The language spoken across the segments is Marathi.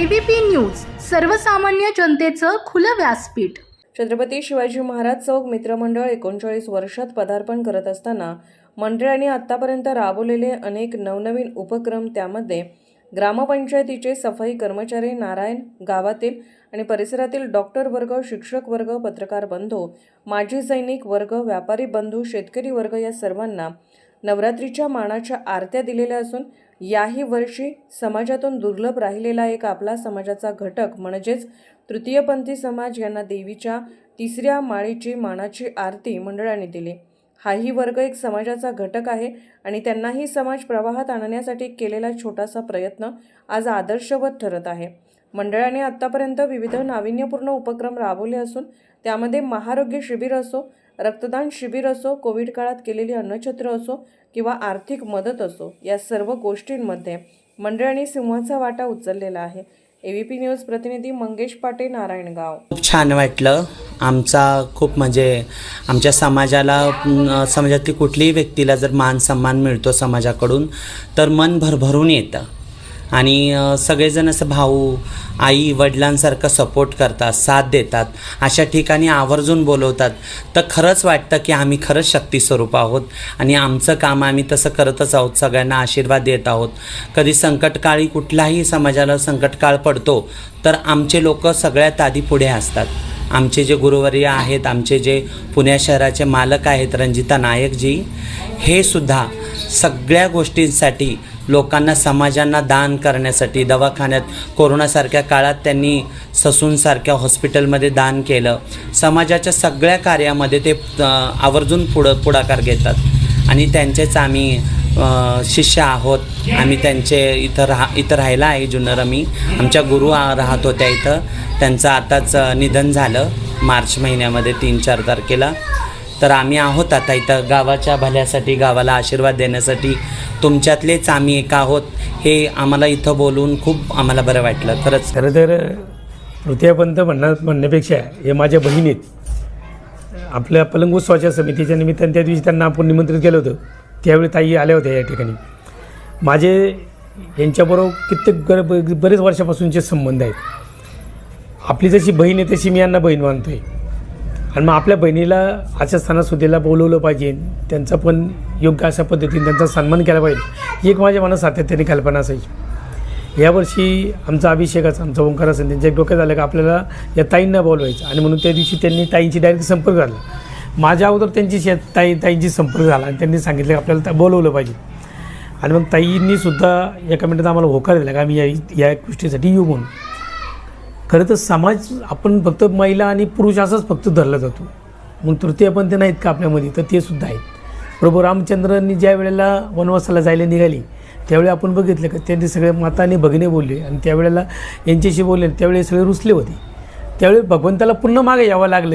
एबीपी न्यूज सर्वसामान्य जनतेचं खुलं व्यासपीठ. छत्रपती शिवाजी महाराज चौक मित्रमंडळ एकोणचाळीस वर्षात पदार्पण करत असताना मंडळाने आत्तापर्यंत राबवलेले अनेक नवनवीन उपक्रम त्यामध्ये ग्रामपंचायतीचे सफाई कर्मचारी नारायण गावातील आणि परिसरातील डॉक्टर वर्ग शिक्षक वर्ग पत्रकार बंधू माजी सैनिक वर्ग व्यापारी बंधू शेतकरी वर्ग या सर्वांना नवरात्रीच्या मानाच्या आरत्या दिलेल्या असून याही वर्षी समाजातून दुर्लभ राहिलेला एक आपला समाजाचा घटक म्हणजेच तृतीयपंथी समाज यांना देवीच्या तिसऱ्या माळीची मानाची आरती मंडळाने दिली. हाही वर्ग एक समाजाचा घटक आहे आणि त्यांनाही समाज प्रवाहात आणण्यासाठी केलेला छोटासा प्रयत्न आज आदर्शवत ठरत आहे. मंडळाने आत्तापर्यंत विविध नाविन्यपूर्ण उपक्रम राबवले असून त्यामध्ये महारोग्य शिबिर असो रक्तदान शिबिर असो कोविड काळात केलेली अन्नछत्र असो किंवा आर्थिक मदत असो या सर्व गोष्टींमध्ये मंडळाने सिंहाचा वाटा उचललेला आहे. एव्हीपी न्यूज प्रतिनिधी मंगेश पाटे नारायणगाव. खूप छान वाटलं. आमचा खूप म्हणजे आमच्या समाजाला समाजातली कुठलीही व्यक्तीला जर मान सन्मान मिळतो समाजाकडून तर मन भरभरून येतं. आणि सगळेजण असं भाऊ आई वडिलांसारखं सपोर्ट करतात साथ देतात. अशा ठिकाणी आवर्जून बोलवतात. तर खरंच वाटतं की आम्ही खरंच शक्ती स्वरूप आहोत. आणि आमचं काम आम्ही तसं करतच आहोत. सगळ्यांना आशीर्वाद देत आहोत. कधी संकटकाळी कुठलाही समाजाला संकटकाळ पडतो तर आमचे लोक सगळ्यात आधी पुढे असतात. आमचे जे गुरुवर्य आहेत आमचे जे पुणे शहराचे मालक आहेत रंजिता नायकजी हे सुद्धा सगळ्या गोष्टींसाठी लोकांना समाजांना दान करण्यासाठी दवाखान्यात कोरोनासारख्या काळात त्यांनी ससूनसारख्या हॉस्पिटलमध्ये दान केलं. समाजाच्या सगळ्या कार्यामध्ये ते आवर्जून पुढं पुढाकार घेतात. आणि त्यांचेच आम्ही शिष्य आहोत. आम्ही त्यांचे इथं राहा इथं राहायला आहे जुन्नर आम्ही. आमच्या गुरु राहत होत्या इथं. त्यांचं आताच निधन झालं मार्च महिन्यामध्ये तीन चार तारखेला. तर आम्ही आहोत आता इथं गावाच्या भल्यासाठी गावाला आशीर्वाद देण्यासाठी. तुमच्यातलेच आम्ही एक आहोत. हे आम्हाला इथं बोलून खूप आम्हाला बरं वाटलं. खरंच. खरं तर तृतीयपंथ म्हणण्या म्हणण्यापेक्षा हे माझ्या बहिणीत आपल्या पलंग उत्सवाच्या समितीच्या निमित्ताने त्या दिवशी त्यांना आपण निमंत्रित केलं होतं. त्यावेळी ताई आल्या होत्या या ठिकाणी. माझे यांच्याबरोबर कित्येक गर ब- बरेच वर्षापासूनचे संबंध आहेत. आपली जशी बहीण आहे तशी मी यांना बहीण मानतो आहे आणि मग आपल्या बहिणीला अशा सणासुदीला बोलवलं पाहिजे. त्यांचा पण योग्य अशा पद्धतीने त्यांचा सन्मान केला पाहिजे. ही एक माझ्या मनात सातत्याने कल्पना असायची. यावर्षी आमचा अभिषेकाचा आमचा ओंकार असेल त्यांच्या डोक्यात आलं का आपल्याला या ताईंना बोलवायचं. आणि म्हणून त्या दिवशी त्यांनी ताईंची डायरेक्ट संपर्क झाला माझ्या अगोदर त्यांची शेत ताई ताईंची संपर्क झाला आणि त्यांनी सांगितलं की आपल्याला बोलवलं पाहिजे. आणि मग ताईंनी सुद्धा एका मिनिटात आम्हाला होकार दिला का आम्ही या या गोष्टीसाठी येऊ म्हणून. खरं तर समाज आपण फक्त महिला आणि पुरुष असंच फक्त धरला जातो. मग तृतीयपंथी नाहीत का आपल्यामध्ये? तर ते सुद्धा आहेत. प्रभू रामचंद्रांनी ज्या वेळेला वनवासाला जायला निघाली त्यावेळी आपण बघितलं का त्यांनी सगळे माता आणि भगिने बोलले आणि त्यावेळेला यांच्याशी बोलले त्यावेळी सगळे रुसले होते. त्यावेळी भगवंताला पुन्हा मागे यावं लागलं.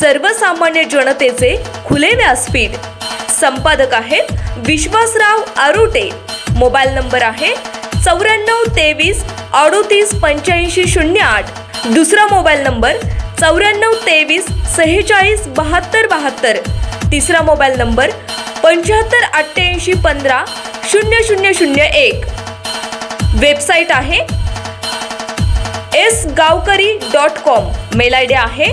सर्वसामान्य जनतेचे खुले व्यासपीठ. संपादक आहेत विश्वासराव आरोटे. मोबाईल नंबर आहे चौऱ्याण्णव तेवीस अडोतीस पंच्याऐंशी शून्य आठ. दुसरा मोबाईल नंबर चौऱ्याण्णव तेवीस सेहेचाळीस बहात्तर बहात्तर. तिसरा मोबाईल नंबर पंच्याहत्तर अठ्ठ्याऐंशी पंधरा शून्य शून्य शून्य एक. वेबसाईट आहे S Gavkari dot com. Mail I D आहे